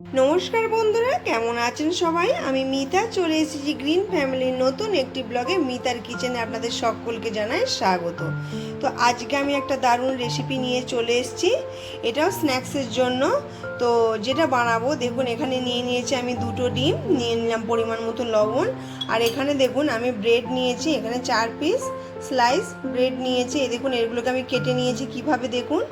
নমস্কার বন্ধুরা, কেমন আছেন সবাই? আমি মিতা, চলে এসেছি গ্রিন ফ্যামিলির নতুন একটি ব্লগে মিতার কিচেনে আপনাদের সকলকে জানাই স্বাগত। তো আজকে আমি একটা দারুণ রেসিপি নিয়ে চলে এসেছি। এটাও স্ন্যাক্সের জন্য। তো যেটা বানাবো, দেখুন, এখানে নিয়ে নিয়েছি আমি দুটো ডিম, নিয়ে নিলাম পরিমাণ মতো লবণ। আর এখানে দেখুন, আমি ব্রেড নিয়েছি, এখানে চার পিস স্লাইস ব্রেড নিয়েছি। এই দেখুন, এগুলোকে আমি কেটে নিয়েছি কীভাবে, দেখুন।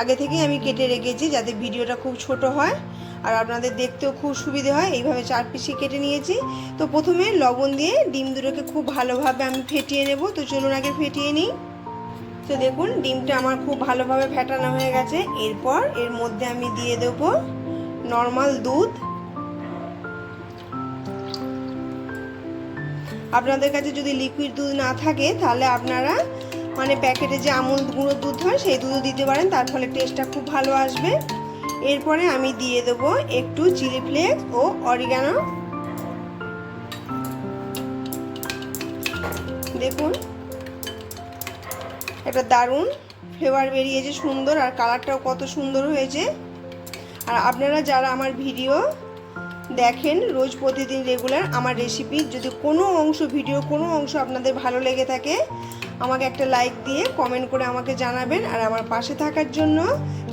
আগে থেকেই আমি কেটে রেখেছি যাতে ভিডিওটা খুব ছোট হয়। আর আপনাদের দেখতেও খুব সুবিধে হয়। এইভাবে চার পিসি কেটে নিয়েছি। তো প্রথমে লবণ দিয়ে ডিম দুটোকে খুব ভালোভাবে আমি ফেটিয়ে নেব। তো চলুন আগে ফেটিয়ে নিই। তো দেখুন, ডিমটা আমার খুব ভালোভাবে ফেটানো হয়ে গেছে। এরপর এর মধ্যে আমি দিয়ে দেব নর্মাল দুধ। আপনাদের কাছে যদি লিকুইড দুধ না থাকে, তাহলে আপনারা মানে প্যাকেটে যে আমুল গুঁড়ো দুধ হয়, সেই দুধও দিতে পারেন। তার ফলে টেস্টটা খুব ভালো আসবে। এরপরে আমি দিয়ে দেব একটু চিলি ফ্লেক্স ও অরিগানো। দেখুন, একটা দারুণ ফ্লেভার বেরিয়েছে, সুন্দর, আর কালারটাও কত সুন্দর হয়েছে। আর আপনারা যারা আমার ভিডিও দেখেন, রোজ প্রতিদিন রেগুলার আমার রেসিপির যদি কোনো অংশ ভিডিও কোনো অংশ আপনাদের ভালো লেগে থাকে আমাকে একটা লাইক দিয়ে কমেন্ট করে আমাকে জানাবেন। আর আমার পাশে থাকার জন্য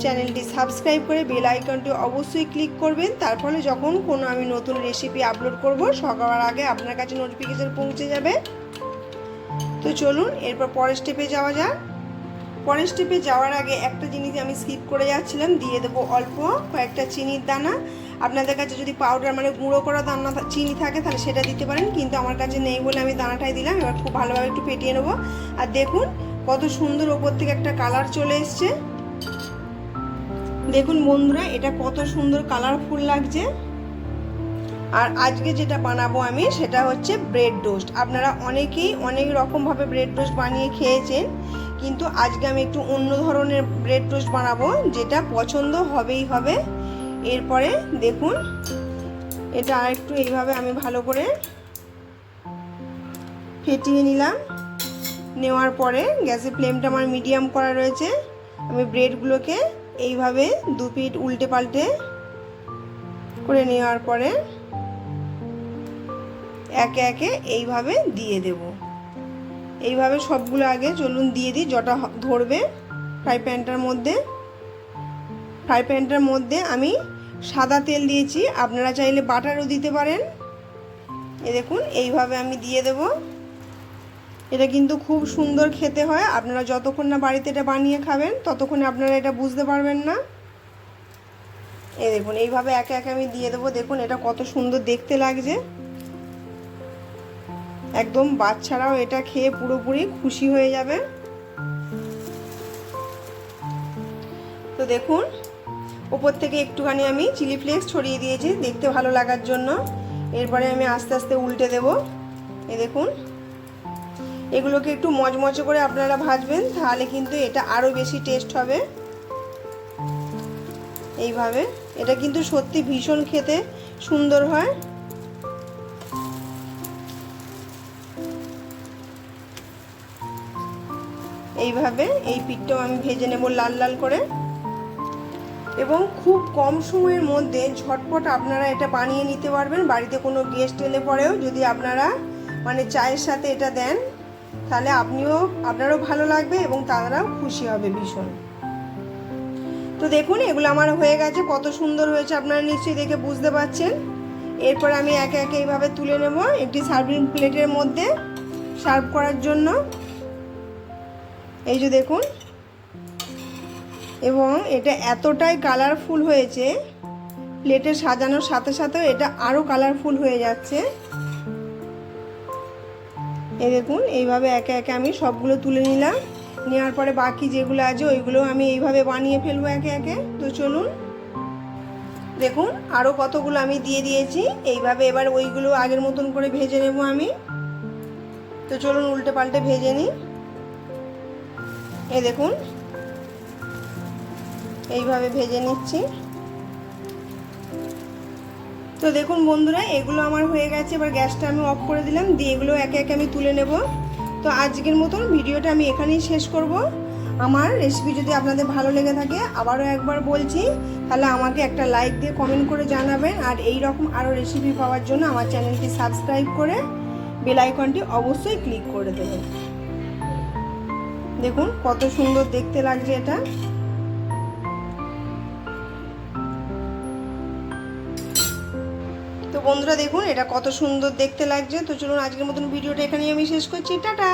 চ্যানেলটি সাবস্ক্রাইব করে বেল আইকনটি অবশ্যই ক্লিক করবেন। তার ফলে যখন কোনো আমি নতুন রেসিপি আপলোড করব সকালের আগে আপনার কাছে নোটিফিকেশান পৌঁছে যাবে। তো চলুন, এরপর পরের স্টেপে যাওয়া যাক। পরের স্টেপে যাওয়ার আগে একটা জিনিস আমি স্কিপ করে যাচ্ছিলাম, দিয়ে দেবো অল্প কয়েকটা চিনির দানা। আপনাদের কাছে যদি পাউডার মানে গুঁড়ো করা দানা চিনি থাকে তাহলে সেটা দিতে পারেন, কিন্তু আমার কাছে নেই বলে আমি দানাটাই দিলাম। এবার খুব ভালোভাবে একটু ফেটিয়ে নেব। আর দেখুন কত সুন্দর ওপর থেকে একটা কালার চলে এসছে। দেখুন বন্ধুরা, এটা কত সুন্দর কালারফুল লাগছে। আর আজকে যেটা বানাবো আমি সেটা হচ্ছে ব্রেড টোস্ট আপনারা অনেকেই অনেক রকমভাবে ব্রেড টোস্ট বানিয়ে খেয়েছেন। কিন্তু আজকে আমি একটু অন্য ধরনের ব্রেড টোস্ট বানাবো, যেটা পছন্দ হবেই হবে। এরপরে দেখুন, এটা আর একটু এইভাবে আমি ভালো করে ফেটিয়ে নিলাম। নেওয়ার পরে গ্যাসের ফ্লেমটা আমার মিডিয়াম করা রয়েছে। আমি ব্রেডগুলোকে এইভাবে দু পিঠ উল্টে পাল্টে করে নেওয়ার পরে একে একে এইভাবে দিয়ে দেব। এইভাবে সবগুলো আগে চলুন দিয়ে দিই, জটা ধরবে ফ্রাই প্যানটার মধ্যে। ফ্রাই প্যানটার মধ্যে আমি সাদা তেল দিয়েছি, আপনারা চাইলে বাটারও দিতে পারেন। এ দেখুন, এইভাবে আমি দিয়ে দেব। এটা কিন্তু খুব সুন্দর খেতে হয়, আপনারা যতক্ষণ না বাড়িতে এটা বানিয়ে খাবেন, ততক্ষণে আপনারা এটা বুঝতে পারবেন না। এ দেখুন, এইভাবে একে একে আমি দিয়ে দেবো, দেখুন এটা কত সুন্দর দেখতে লাগছে। একদম বাচ্চারাও এটা খেয়ে পুরোপুরি খুশি হয়ে যাবে। তো দেখুন, ওপর থেকে একটুখানি আমি চিলি ফ্লেক্স ছড়িয়ে দিয়েছি, দেখতে ভালো লাগার জন্য। এরপরে আমি আস্তে আস্তে উল্টে দেব। এ দেখুন, এগুলোকে একটু মচমচে করে আপনারা ভাজবেন, তাহলে কিন্তু এটা আরও বেশি টেস্ট হবে। এইভাবে। এটা কিন্তু সত্যি ভীষণ খেতে সুন্দর হয়। এইভাবে এই পিঠটাও আমি ভেজে নেব লাল লাল করে। এবং খুব কম সময়ের মধ্যে ঝটপট আপনারা এটা বানিয়ে নিতে পারবেন। বাড়িতে কোনো গেস্ট এলে পরেও যদি আপনারা মানে চায়ের সাথে এটা দেন, তাহলে আপনিও, আপনারও ভালো লাগবে এবং তারাও খুশি হবে ভীষণ। তো দেখুন, এগুলো আমার হয়ে গেছে। কত সুন্দর হয়েছে, আপনারা নিশ্চয়ই দেখে বুঝতে পারছেন। এরপর আমি একে একে এইভাবে তুলে নেব। একটি সার্ভিং প্লেটের মধ্যে সার্ভ করার জন্য। এই যে দেখুন। এবং এটা এতটাই কালারফুল হয়েছে প্লেটে সাজানোর সাথে সাথে এটা আরও কালারফুল হয়ে যাচ্ছে। এই দেখুন, এইভাবে একে একে আমি সবগুলো তুলে নিলাম। নেওয়ার পরে বাকি যেগুলো আছে, ওইগুলো আমি এইভাবে বানিয়ে ফেলব একে একে। তো চলুন, দেখুন আরও কতগুলো আমি দিয়ে দিয়েছি। এইভাবে এবার ওইগুলো আগের মতন করে ভেজে নেব আমি। তো চলুন উল্টে পাল্টে ভেজে নিই। এই দেখুন। এইভাবে ভেজে নিচ্ছি। তো দেখুন বন্ধুরা, এগুলো আমার হয়ে গেছে। এবার গ্যাসটা আমি অফ করে দিলাম, দিয়ে এগুলো একে একে আমি তুলে নেব। তো আজকের মতন ভিডিওটা আমি এখানেই শেষ করব। আমার রেসিপি যদি আপনাদের ভালো লেগে থাকে, আবারও একবার বলছি, তাহলে আমাকে একটা লাইক দিয়ে কমেন্ট করে জানাবেন। আর এই রকম আরও রেসিপি পাওয়ার জন্য আমার চ্যানেলটি সাবস্ক্রাইব করে বেল আইকনটি অবশ্যই ক্লিক করে দেবেন। দেখুন, কত সুন্দর দেখতে লাগছে এটা। তো বন্ধুরা দেখুন, এটা কত সুন্দর দেখতে লাগছে। তো চলুন, আজকের মতন ভিডিওটা এখানেই আমি শেষ করছি। টাটা!